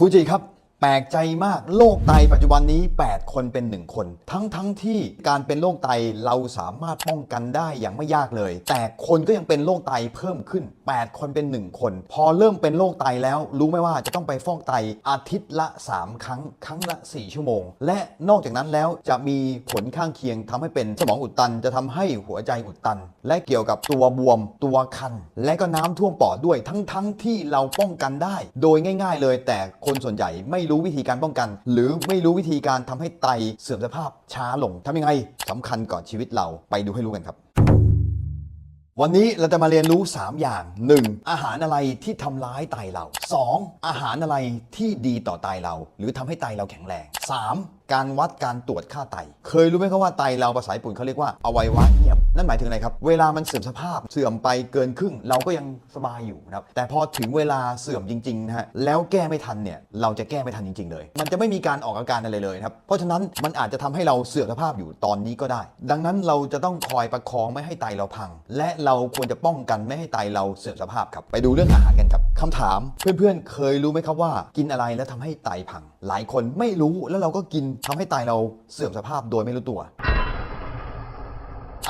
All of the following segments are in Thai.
ฟูจิครับ แปลกใจมากโรคไตปัจจุบันนี้ 8 คนเป็น 1 คน ทั้งทั้งที่การเป็นโรคไตเราสามารถป้องกันได้อย่างไม่ยากเลย แต่คนก็ยังเป็นโรคไตเพิ่มขึ้น 8 คนเป็น 1 คน พอเริ่มเป็นโรคไตแล้ว รู้ไหมว่าจะต้องไปฟอกไตอาทิตย์ละ 3 ครั้ง ครั้งละ 4 ชั่วโมง และนอกจากนั้นแล้วจะมีผลข้างเคียงทำให้เป็นสมองอุดตัน จะทำให้หัวใจอุดตัน และเกี่ยวกับตัวบวม ตัวคัน และก็น้ำท่วมปอดด้วยทั้งทั้งที่เราป้องกันได้ โดยง่าย ๆ เลย แต่คนส่วนใหญ่ไม่รู้วิธีการป้องกัน หรือไม่รู้วิธีการทำให้ไตเสื่อมสภาพช้าลงทำยังไงสำคัญก่อนชีวิตเราไปดูให้รู้กันครับวันนี้เราจะมาเรียนรู้ 3 อย่าง 1. อาหารอะไรที่ทำร้ายไตเรา 2. อาหารอะไรที่ดีต่อไตเรา หรือทำให้ไตเราแข็งแรง 3. การวัดการตรวจค่าไต เคยรู้ไหมครับว่าไตเราภาษาญี่ปุ่นเขาเรียกว่าอวัยวะเงียบ นั่นหมายถึงอะไรครับ เวลามันเสื่อมสภาพเสื่อมไปเกินครึ่ง เราก็ยังสบายอยู่นะครับแต่พอถึงเวลาเสื่อมจริงๆนะฮะแล้วแก้ไม่ทันเนี่ยเราจะแก้ไม่ทันจริง ๆ เลย มันจะไม่มีการออกอาการอะไรเลยครับเพราะฉะนั้นมันอาจจะทำให้เราเสื่อมสภาพอยู่ตอนนี้ก็ได้ ดังนั้นเราจะต้องคอยประคองไม่ให้ไตเราพัง และเราควรจะป้องกันไม่ให้ไตเราเสื่อมสภาพครับไปดูเรื่องอาหารกันครับคำถามเพื่อนๆ เคยรู้ไหมครับว่า กินอะไรแล้วทำให้ไตพัง หลายคนไม่รู้แล้วเราก็กินทำให้ไตเราเสื่อมสภาพโดยไม่รู้ตัว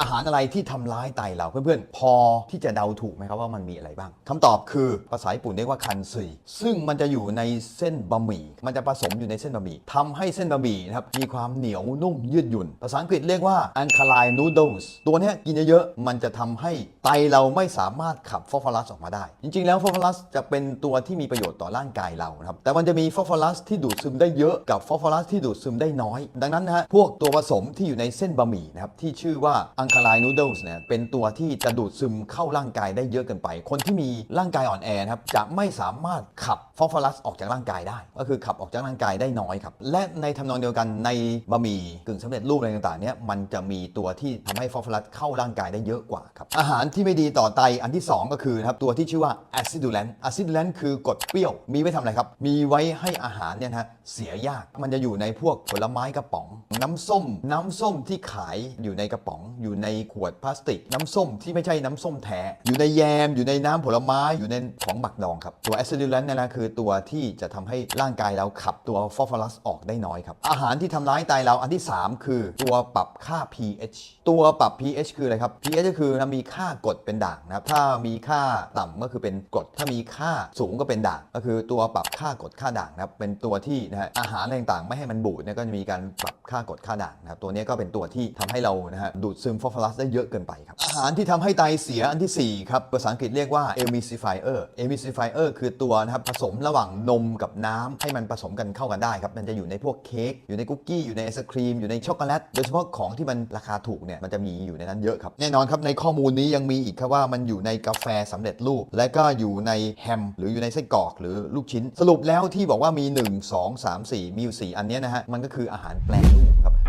อาหารอะไรที่ทำร้ายไตเราเพื่อนๆ พอที่จะเดาถูกไหมครับว่ามันมีอะไรบ้างคำตอบคือภาษาญี่ปุ่นเรียกว่าคันซุยซึ่งมันจะอยู่ในเส้นบะหมี่ มันจะผสมอยู่ในเส้นบะหมี่ทำให้เส้นบะหมี่นะครับมีความเหนียวนุ่มยืดหยุ่น ภาษาอังกฤษเรียกว่า alkaline noodles ตัวนี้กินเยอะๆ มันจะทำให้ไตเราไม่สามารถขับฟอสฟอรัสออกมาได้ จริงๆ แล้วฟอสฟอรัสจะเป็นตัวที่มีประโยชน์ต่อร่างกายเรานะครับ แต่มันจะมีฟอสฟอรัสที่ดูดซึมได้เยอะกับฟอสฟอรัสที่ดูดซึมได้น้อย ดังนั้นนะฮะพวกตัวผสมที่อยู่ในเส้นบะหมี่นะครับที่ชื่อว่า alkaline noodles เนี่ยเป็นตัวที่จะดูดซึมเข้าร่างกายได้เยอะเกินไป คนที่มีร่างกายอ่อนแอนะครับจะไม่สามารถขับฟอสฟอรัสออกจากร่างกายได้ ก็คือขับออกจากร่างกายได้น้อยครับ และในทำนองเดียวกันในบะหมี่กึ่งสำเร็จรูปอะไรต่างๆเนี่ยมันจะมีตัวที่ทำให้ฟอสฟอรัสเข้าร่างกายได้เยอะกว่าครับอาหารที่ไม่ดีต่อไตอันที่ 2 ก็คือครับตัวที่ชื่อว่า acidulant acidulant คือกรดเปรี้ยวมีไว้ทำอะไรครับมีไว้ให้อาหารเนี่ยนะฮะเสียยากมันจะอยู่ในพวกผลไม้กระป๋อง น้ำส้ม น้ำส้มที่ขายอยู่ในกระป๋องอยู่ในขวดพลาสติก น้ำส้มที่ไม่ใช่น้ำส้มแท้ อยู่ในแยม อยู่ในน้ำผลไม้อยู่ในของหมักดองครับ ตัว acidulant เนี่ยนะคือตัวที่จะทำให้ร่างกายเราขับตัวฟอสฟอรัสออกได้น้อยครับ อาหารที่ทำร้ายไตเราอันที่ 3 คือตัวปรับค่า pH ตัวปรับ pH คืออะไรครับ pH ก็คือมีค่ากรดเป็นด่างนะครับ ถ้ามีค่าต่ำก็คือเป็นกรด ถ้ามีค่าสูงก็เป็นด่าง ก็คือตัวปรับค่ากรดค่าด่างนะครับ เป็นตัวที่นะฮะอาหารต่างๆ ไม่ให้มันบูดเนี่ยก็จะมีการปรับค่ากรดค่าด่างนะครับ ตัวนี้ก็เป็นตัวที่ทำให้เรานะฮะดูดซึมฟอสฟอรัสได้เยอะเกินไปครับ อาหารที่ทำให้ไตเสียอันทีสี่ 4 ครับ ภาษาอังกฤษเรียกว่า emulsifier emulsifier คือตัวนะครับผสมระหว่างนมกับน้ำให้มันผสมกันเข้ากันได้ครับ มันจะอยู่ในพวกเค้กอยู่ในคุกกี้อยู่ในไอศครีมอยู่ในช็อกโกแลตโดยเฉพาะของที่มันราคาถูกเนี่ยมันจะมีอยู่ในนั้นเยอะครับแน่นอนครับในข้อมูลนี้ยังมีอีกครับว่ามันอยู่ในกาแฟสำเร็จรูป และก็อยู่ในแฮมหรืออยู่ในไส้กรอกหรือลูกชิ้น สรุปแล้วที่บอกว่ามี 1 2 3 4 มีอยู่4อันเนี้ยนะฮะมันก็คืออาหารแปรรูปครับ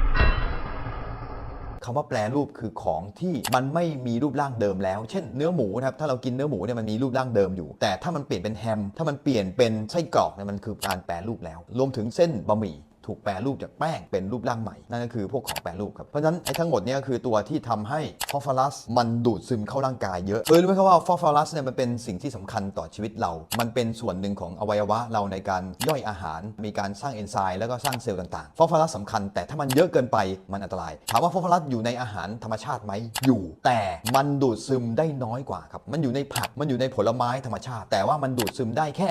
คำว่าแปรรูปคือของที่มันไม่มีรูปร่างเดิมแล้ว เช่นเนื้อหมูนะครับถ้าเรากินเนื้อหมูเนี่ยมันมีรูปร่างเดิมอยู่ แต่ถ้ามันเปลี่ยนเป็นแฮม ถ้ามันเปลี่ยนเป็นไส้กรอกเนี่ยมันคือการแปรรูปแล้ว รวมถึงเส้นบะหมี่ ถูกแปรรูปจากแป้งเป็นรูปร่างใหม่ นั่นก็คือพวกของแปรรูปครับ เพราะฉะนั้นไอ้ทั้งหมดเนี่ยคือตัวที่ทำให้ฟอสฟอรัสมันดูดซึมเข้าร่างกายเยอะเคยรู้ไหมครับว่าฟอสฟอรัสเนี่ยมันเป็นสิ่งที่สำคัญต่อชีวิตเรา มันเป็นส่วนหนึ่งของอวัยวะเราในการย่อยอาหาร มีการสร้างเอนไซม์แล้วก็สร้างเซลล์ต่างๆฟอสฟอรัสสำคัญ แต่ถ้ามันเยอะเกินไปมันอันตราย ถามว่าฟอสฟอรัสอยู่ในอาหารธรรมชาติไหมอยู่ แต่มันดูดซึมได้น้อยกว่าครับมันอยู่ในผักมันอยู่ในผลไม้ธรรมชาติ แต่ว่ามันดูดซึมได้แค่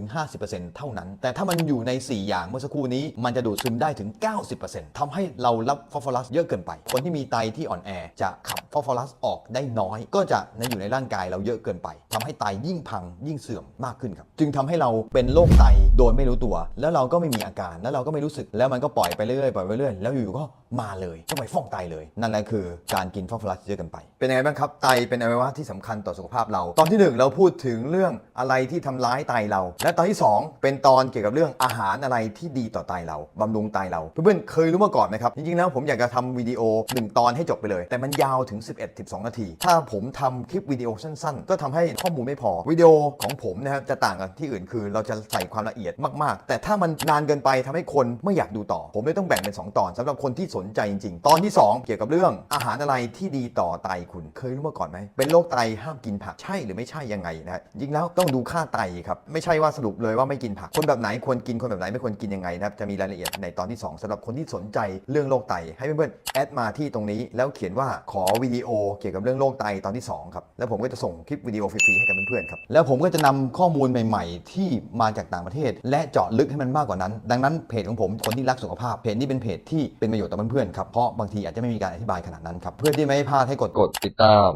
30-50%เท่านั้น แต่ถ้ามันอยู่ใน 4 อย่างเมื่อสักครู่นี้มันจะดูดซึมได้ถึง 90%ทำให้เรารับฟอสฟอรัสเยอะเกินไป คนที่มีไตที่อ่อนแอจะขับฟอสฟอรัสออกได้น้อย ก็จะในอยู่ในร่างกายเราเยอะเกินไป ทำให้ไตยิ่งพังยิ่งเสื่อมมากขึ้นครับ จึงทำให้เราเป็นโรคไตโดยไม่รู้ตัว แล้วเราก็ไม่มีอาการแล้วเราก็ไม่รู้สึกแล้วมันก็ปล่อยไปเรื่อยปล่อยไปเรื่อยแล้วอยู่ๆก็มาเลยต้องไปฟอกไตเลย นั่นแหละคือการกินฟอสฟอรัสเยอะกินไป เป็นยังไงบ้างครับไตเป็นอวัยวะที่สำคัญต่อสุขภาพเรา ตอนที่หนึ่งเราพูดถึงเรื่องอะไรที่ทำร้ายไตเรา และตอนที่สองเป็นตอนเกี่ยวกับเรื่องอาหารอะไรที่ดีต่อไตเราบำรุงไตเรา เพื่อนๆเคยรู้มาก่อนไหมครับจริงๆแล้วผมอยากจะทำวิดีโอ 1 ตอนให้จบไปเลย แต่มันยาวถึง 11-12 นาที ถ้าผมทำคลิปวิดีโอสั้นๆ ก็ทำให้ข้อมูลไม่พอ วิดีโอของผมนะครับจะต่างกับที่อื่นคือเราจะใส่ความละเอียดมากๆ แต่ถ้ามันนานเกินไปทำให้คนไม่อยากดูต่อ ผมเลยต้องแบ่งเป็น 2 ตอนสำหรับคนที่สนใจจริงๆ ตอนที่ 2 เกี่ยวกับเรื่องอาหารอะไรที่ดีต่อไตคุณเคยรู้มาก่อนไหมเป็นโรคไตห้ามกินผักใช่หรือไม่ใช่ยังไงนะฮะจริงแล้วต้องดูค่าไตครับไม่ใช่ว่าสรุปเลยว่าไม่กินผักคนแบบไหนควรกินคนแบบไหนไม่ควรกินยังไงนะครับจะมีรายละเอียดในตอนที่ 2สำหรับคนที่สนใจเรื่องโรคไตให้เพื่อนๆแอดมาที่ตรงนี้ แล้วเขียนว่าขอวิดีโอเกี่ยวกับเรื่องโรคไตตอนที่2ครับแล้วผมก็จะส่งคลิปวิดีโอฟรีให้กับเพื่อนๆครับ แล้วผมก็จะนำข้อมูลใหม่ ๆ ที่มาจากต่างประเทศ และเจาะลึกให้มันมากกว่านั้น ดังนั้นเพจของผมคนที่รักสุขภาพเพจนี้เป็นเพจที่เป็นประโยชน์ต่อเพื่อนๆครับเพราะบางทีอาจจะไม่มีการอธิบายขนาดนั้นครับเพื่อที่ไม่ให้พลาดให้กดกดติดตาม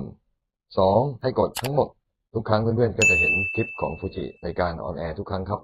2. ให้กดทั้งหมดทุกครั้งเพื่อนๆก็จะเห็นคลิปของฟูจิในการออนแอร์ทุกครั้งครับ